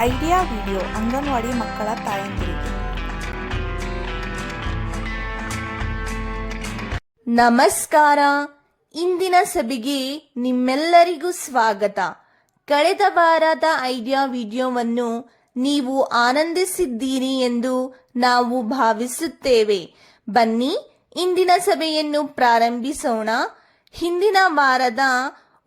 Idea video anganwadi ಮಕ್ಕಳ ತಾಯಂದಿರಿಗೆ. ನಮಸ್ಕಾರ. ಇಂದಿನ ಸಭೆಗೆ ನಿಮ್ಮೆಲ್ಲರಿಗೂ ಸ್ವಾಗತ. ಕಳೆದ ವಾರದ ಐಡಿಯಾ ವಿಡಿಯೋವನ್ನು ನೀವು ಆನಂದಿಸಿದ್ದೀರಿ ಎಂದು ನಾವು ಭಾವಿಸುತ್ತೇವೆ. ಬನ್ನಿ, ಇಂದಿನ ಸಭೆಯನ್ನು ಪ್ರಾರಂಭಿಸೋಣ. ಹಿಂದಿನ ವಾರದ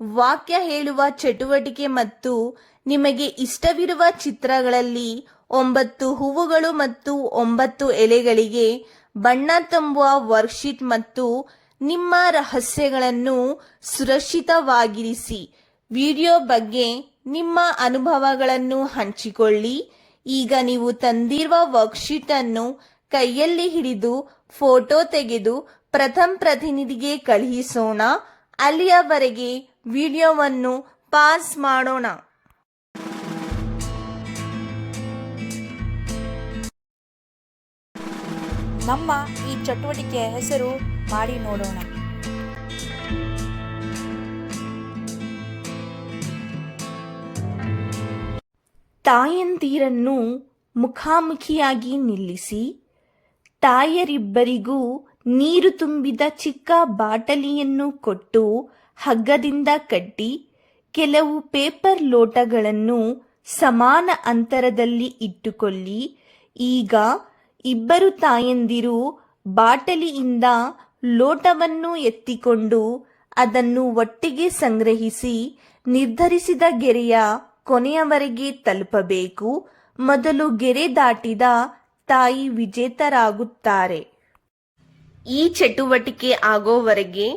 ವಾಕ್ಯ ಹೇಳುವ ಚಟುವಟಿಕೆ ಮತ್ತು ನಿಮಗೆ ಇಷ್ಟವಿರುವ ಚಿತ್ರಗಳಲ್ಲಿ ಒಂಬತ್ತು ಹೂವುಗಳು ಮತ್ತು ಒಂಬತ್ತು ಎಲೆಗಳಿಗೆ ಬಣ್ಣ ತುಂಬುವ ವರ್ಕ್ಶೀಟ್ ಮತ್ತು ನಿಮ್ಮ ರಹಸ್ಯಗಳನ್ನು ಸುರಕ್ಷಿತವಾಗಿರಿಸಿ. ವಿಡಿಯೋ ಬಗ್ಗೆ ನಿಮ್ಮ ಅನುಭವಗಳನ್ನು ಹಂಚಿಕೊಳ್ಳಿ. ಈಗ ನೀವು ತಂದಿರುವ ವರ್ಕ್ಶೀಟ್ ಅನ್ನು ಕೈಯಲ್ಲಿ ಹಿಡಿದು ಫೋಟೋ ತೆಗೆದು ಪ್ರಥಮ ಪ್ರತಿನಿಧಿಗೆ ಕಳುಹಿಸೋಣ. ಅಲ್ಲಿಯವರೆಗೆ ವಿಡಿಯೋವನ್ನು ಪಾಸ್ ಮಾಡೋಣ. ನಮ್ಮ ಈ ಚಟುವಟಿಕೆಯ ಹೆಸರು ಮಾಡಿ ನೋಡೋಣ. ತಾಯಂದಿರನ್ನು ಮುಖಾಮುಖಿಯಾಗಿ ನಿಲ್ಲಿಸಿ, ತಾಯರಿಬ್ಬರಿಗೂ ನೀರು ತುಂಬಿದ ಚಿಕ್ಕ ಬಾಟಲಿಯನ್ನು ಕೊಟ್ಟು ಹಗ್ಗದಿಂದ ಕಟ್ಟಿ, ಕೆಲವು ಪೇಪರ್ ಲೋಟಗಳನ್ನು ಸಮಾನ ಅಂತರದಲ್ಲಿ ಇಟ್ಟುಕೊಳ್ಳಿ. ಈಗ ಇಬ್ಬರು ತಾಯಂದಿರು ಬಾಟಲಿಯಿಂದ ಲೋಟವನ್ನು ಎತ್ತಿಕೊಂಡು ಅದನ್ನು ಒಟ್ಟಿಗೆ ಸಂಗ್ರಹಿಸಿ ನಿರ್ಧರಿಸಿದ ಗೆರೆಯ ಕೊನೆಯವರೆಗೆ ತಲುಪಬೇಕು. ಮೊದಲು ಗೆರೆ ದಾಟಿದ ತಾಯಿ ವಿಜೇತರಾಗುತ್ತಾರೆ. ಈ ಚಟುವಟಿಕೆ ಆಗೋವರೆಗೆ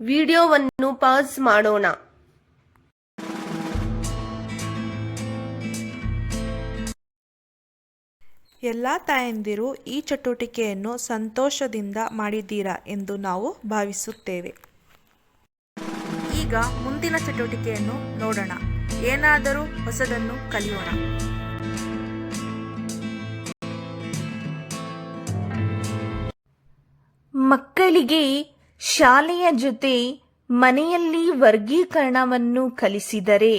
ವಿಡಿಯೋವನ್ನು ಪಾಸ್ ಮಾಡೋಣ. ಎಲ್ಲ ತಾಯಂದಿರು ಈ ಚಟುವಟಿಕೆಯನ್ನು ಸಂತೋಷದಿಂದ ಮಾಡಿದ್ದೀರಾ ಎಂದು ನಾವು ಭಾವಿಸುತ್ತೇವೆ. ಈಗ ಮುಂದಿನ ಚಟುವಟಿಕೆಯನ್ನು ನೋಡೋಣ. ಏನಾದರೂ ಹೊಸದನ್ನು ಕಲಿಯೋಣ. ಮಕ್ಕಳಿಗೆ ಶಾಲೆಯ ಜೊತೆ ಮನೆಯಲ್ಲಿ ವರ್ಗೀಕರಣವನ್ನು ಕಲಿಸಿದರೆ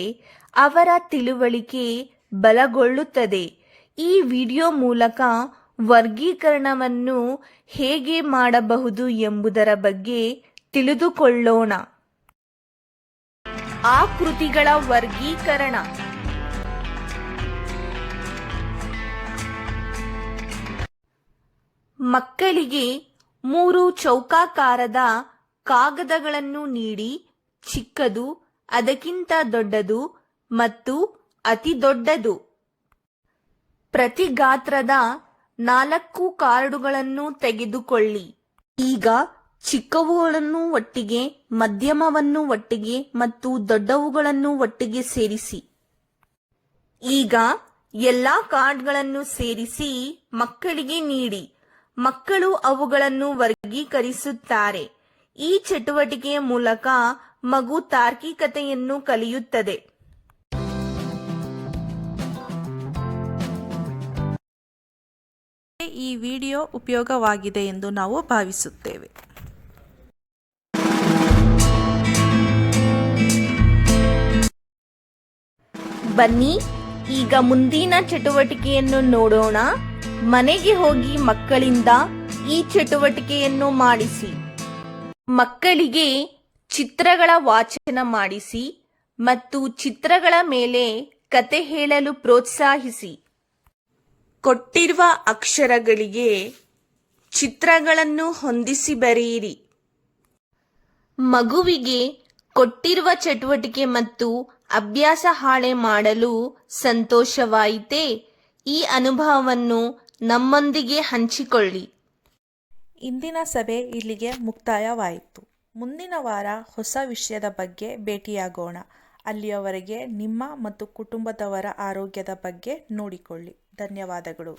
ಅವರ ತಿಳುವಳಿಕೆ ಬಲಗೊಳ್ಳುತ್ತದೆ. ಈ ವಿಡಿಯೋ ಮೂಲಕ ವರ್ಗೀಕರಣವನ್ನು ಹೇಗೆ ಮಾಡಬಹುದು ಎಂಬುದರ ಬಗ್ಗೆ ತಿಳಿದುಕೊಳ್ಳೋಣ. ಆಕೃತಿಗಳ ವರ್ಗೀಕರಣ. ಮಕ್ಕಳಿಗೆ ಮೂರು ಚೌಕಾಕಾರದ ಕಾಗದಗಳನ್ನು ನೀಡಿ, ಚಿಕ್ಕದು, ಅದಕ್ಕಿಂತ ದೊಡ್ಡದು ಮತ್ತು ಅತಿ ದೊಡ್ಡದು ಪ್ರತಿ ಗಾತ್ರದ ನಾಲ್ಕು ಕಾರ್ಡುಗಳನ್ನು ತೆಗೆದುಕೊಳ್ಳಿ. ಈಗ ಚಿಕ್ಕವುಗಳನ್ನು ಒಟ್ಟಿಗೆ, ಮಧ್ಯಮವನ್ನು ಒಟ್ಟಿಗೆ ಮತ್ತು ದೊಡ್ಡವುಗಳನ್ನು ಒಟ್ಟಿಗೆ ಸೇರಿಸಿ. ಈಗ ಎಲ್ಲಾ ಕಾರ್ಡ್ಗಳನ್ನು ಸೇರಿಸಿ ಮಕ್ಕಳಿಗೆ ನೀಡಿ. ಮಕ್ಕಳು ಅವುಗಳನ್ನು ವರ್ಗೀಕರಿಸುತ್ತಾರೆ. ಈ ಚಟುವಟಿಕೆಯ ಮೂಲಕ ಮಗು ತಾರ್ಕಿಕತೆಯನ್ನು ಕಲಿಯುತ್ತದೆ. ಈ ವಿಡಿಯೋ ಉಪಯೋಗವಾಗಿದೆ ಎಂದು ನಾವು ಭಾವಿಸುತ್ತೇವೆ. ಬನ್ನಿ, ಈಗ ಮುಂದಿನ ಚಟುವಟಿಕೆಯನ್ನು ನೋಡೋಣ. ಮನೆಗೆ ಹೋಗಿ ಮಕ್ಕಳಿಂದ ಈ ಚಟುವಟಿಕೆಯನ್ನು ಮಾಡಿಸಿ. ಮಕ್ಕಳಿಗೆ ಚಿತ್ರಗಳ ವಾಚನ ಮಾಡಿಸಿ ಮತ್ತು ಚಿತ್ರಗಳ ಮೇಲೆ ಕತೆ ಹೇಳಲು ಪ್ರೋತ್ಸಾಹಿಸಿ. ಕೊಟ್ಟಿರುವ ಅಕ್ಷರಗಳಿಗೆ ಚಿತ್ರಗಳನ್ನು ಹೊಂದಿಸಿ ಬರೆಯಿರಿ. ಮಗುವಿಗೆ ಕೊಟ್ಟಿರುವ ಚಟುವಟಿಕೆ ಮತ್ತು ಅಭ್ಯಾಸ ಹಾಳೆ ಮಾಡಲು ಸಂತೋಷವಾಯಿತೇ, ಈ ಅನುಭವವನ್ನು ನಮ್ಮೊಂದಿಗೆ ಹಂಚಿಕೊಳ್ಳಿ. ಇಂದಿನ ಸಭೆ ಇಲ್ಲಿಗೆ ಮುಕ್ತಾಯವಾಯಿತು. ಮುಂದಿನ ವಾರ ಹೊಸ ವಿಷಯದ ಬಗ್ಗೆ ಭೇಟಿಯಾಗೋಣ. ಅಲ್ಲಿಯವರೆಗೆ ನಿಮ್ಮ ಮತ್ತು ಕುಟುಂಬದವರ ಆರೋಗ್ಯದ ಬಗ್ಗೆ ನೋಡಿಕೊಳ್ಳಿ. ಧನ್ಯವಾದಗಳು.